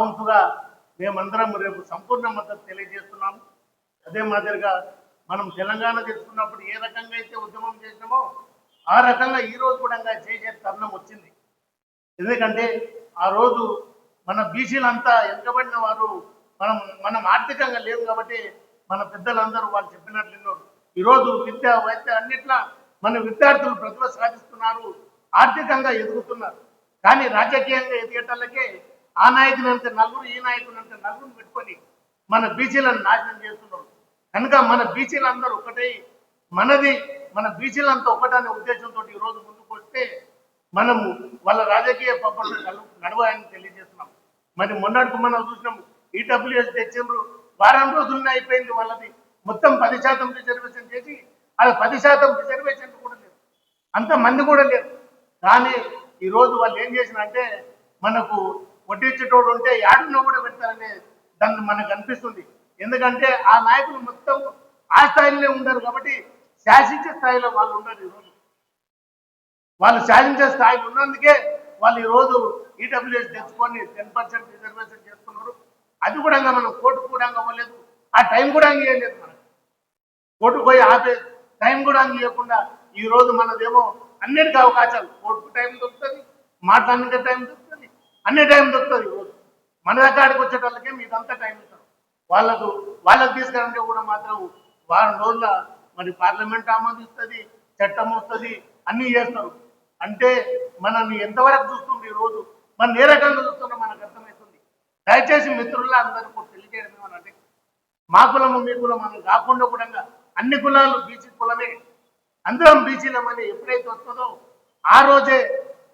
వంతుగా మేమందరం రేపు సంపూర్ణ మద్దతు తెలియజేస్తున్నాము. అదే మాదిరిగా మనం తెలంగాణ తెచ్చుకున్నప్పుడు ఏ రకంగా అయితే ఉద్యమం చేసినామో ఆ రకంగా ఈ రోజు కూడా చేసే తరుణం వచ్చింది. ఎందుకంటే ఆ రోజు మన బీసీలంతా వెనుకబడిన వారు మనం మనం ఆర్థికంగా లేవు కాబట్టి మన పెద్దలందరూ వాళ్ళు చెప్పినట్లు విన్నారు. ఈరోజు విద్య వైద్య అన్నిట్లా మన విద్యార్థులు ప్రతిభ సాధిస్తున్నారు ఆర్థికంగా ఎదుగుతున్నారు. కానీ రాజకీయంగా ఎదిగేటోళ్ళకే ఆ నాయకునంత నలుగురు ఈ నాయకునంత నలుగురు పెట్టుకొని మన బీసీలను నాశనం చేస్తున్నారు కనుక మన బీసీలందరూ ఒకటే మనది మన బీసీలంతా ఒకటనే ఉద్దేశంతో ఈ రోజు ముందుకు వస్తే మనము వాళ్ళ రాజకీయ పబ్బలు నడవాలని తెలియజేస్తున్నాం. మరి మొన్నటికి మనం చూసినాం ఈడబ్ల్యూఎస్ తెచ్చిండ్రు వారం రోజులనే అయిపోయింది వాళ్ళది. మొత్తం పది శాతం రిజర్వేషన్ చేసి అలా పది శాతం రిజర్వేషన్ కూడా లేదు అంత మంది కూడా లేరు. కానీ ఈ రోజు వాళ్ళు ఏం చేసినంటే మనకు వడ్డించేటోడు ఉంటే యాడున్నా కూడా పెడతారనే దాన్ని మనకు అనిపిస్తుంది. ఎందుకంటే ఆ నాయకులు మొత్తం ఆ స్థాయిలోనే ఉండరు కాబట్టి శాసించే స్థాయిలో వాళ్ళు ఉండరు ఈరోజు వాళ్ళు శాసించే స్థాయిలో ఉన్నందుకే వాళ్ళు ఈరోజు ఈడబ్ల్యూఎస్ తెచ్చుకొని టెన్ పర్సెంట్ రిజర్వేషన్ చేస్తున్నారు అది కూడా మనం కోర్టు కూడా అవ్వలేదు ఆ టైం కూడా ఇవ్వలేదు మనకు. కోర్టు పోయి ఆపే టైం కూడా ఇవ్వకుండా ఈ రోజు మనదేమో అన్నిటికీ అవకాశాలు. కోర్టుకు టైం దొరుకుతుంది మాట్లాడడానికి టైం దొరుకుతుంది అన్ని టైం దొరుకుతుంది ఈ రోజు. మన దగ్గరికి వచ్చేటోళ్ళకే మీదంతా టైం ఇస్తారు. వాళ్ళకు వాళ్ళకి తీసుకురంటే కూడా మాత్రం వారం రోజుల మరి పార్లమెంట్ ఆమోదిస్తుంది చట్టం వస్తుంది అన్నీ చేస్తారు. అంటే మనల్ని ఎంతవరకు చూస్తుంది రోజు? మనం ఏ రకంగా చూస్తున్నా మనకు అర్థమవుతుంది. దయచేసి మిత్రుల్లో అందరికీ తెలియజేయడం అంటే మా కులము మీ కులం అని కాకుండా కూడా అన్ని కులాలు బీసీ కులమే. అందరం బీసీలమని ఎప్పుడైతే వస్తుందో ఆ రోజే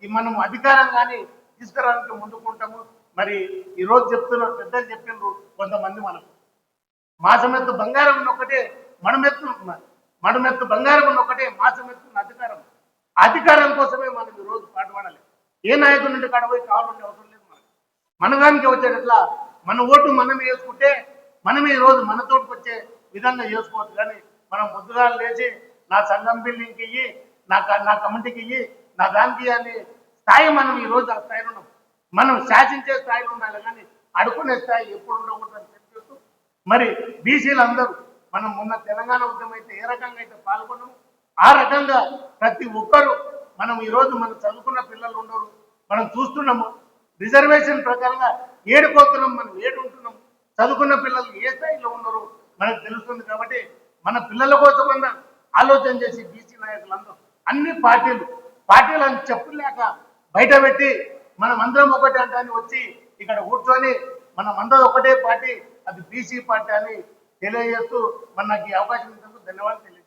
ఈ మనం అధికారం కానీ తీసుకురావడానికి ముందుకుంటాము. మరి ఈరోజు చెప్తున్నారు పెద్దలు చెప్పిండ్రు కొంతమంది మనకు మాసమెత్తు బంగారం ఉన్న ఒకటే మడమెత్తు మడమెత్తు బంగారం ఉన్న ఒకటే మాసమెత్తున్న అధికారం. అధికారం కోసమే మనం ఈరోజు రోజు పాటుపడాలి. ఏ నాయకుడి నుండి కడబోయి కావాలంటే అవసరం లేదు మనకు. మనగానికి వచ్చేటట్లా మన ఓటు మనమే వేసుకుంటే మనమే ఈరోజు మనతోటికి వచ్చే విధంగా చేసుకోవచ్చు. కానీ మనం ముద్దుగా లేచి నా సంఘం బిల్డింగ్కి ఇయ్యి నా నా కమిటీకి ఇయ్యి నా దానికి అని స్థాయి మనం ఈ రోజు ఆ స్థాయిలో ఉన్నాం. మనం శాసించే స్థాయిలో ఉండాలి కానీ అడుకునే స్థాయి ఎప్పుడు ఉండకూడదని తెలియజేస్తూ మరి బీసీలు అందరూ మనం మొన్న తెలంగాణ ఉద్యమం అయితే ఏ రకంగా అయితే పాల్గొన్నాము ఆ రకంగా ప్రతి ఒక్కరు మనం ఈరోజు మనం చదువుకున్న పిల్లలు ఉండరు మనం చూస్తున్నాము. రిజర్వేషన్ ప్రకారంగా ఏడుకోతున్నాం మనం ఏడు ఉంటున్నాం చదువుకున్న పిల్లలు ఏ స్థాయిలో ఉన్నారు మనకు తెలుస్తుంది కాబట్టి మన పిల్లల కోసం కోసమన్నా ఆలోచన చేసి బీసీ నాయకులందరూ అన్ని పార్టీలు పార్టీలు అని చెప్పలేక బయట పెట్టి మనం అందరం ఒకటే అంటాన్ని వచ్చి ఇక్కడ కూర్చొని మనం అందరం ఒకటే పార్టీ అది బీసీ పార్టీ అని తెలియజేస్తూ మన నాకు ఈ అవకాశం ఇచ్చినందుకు ధన్యవాదాలు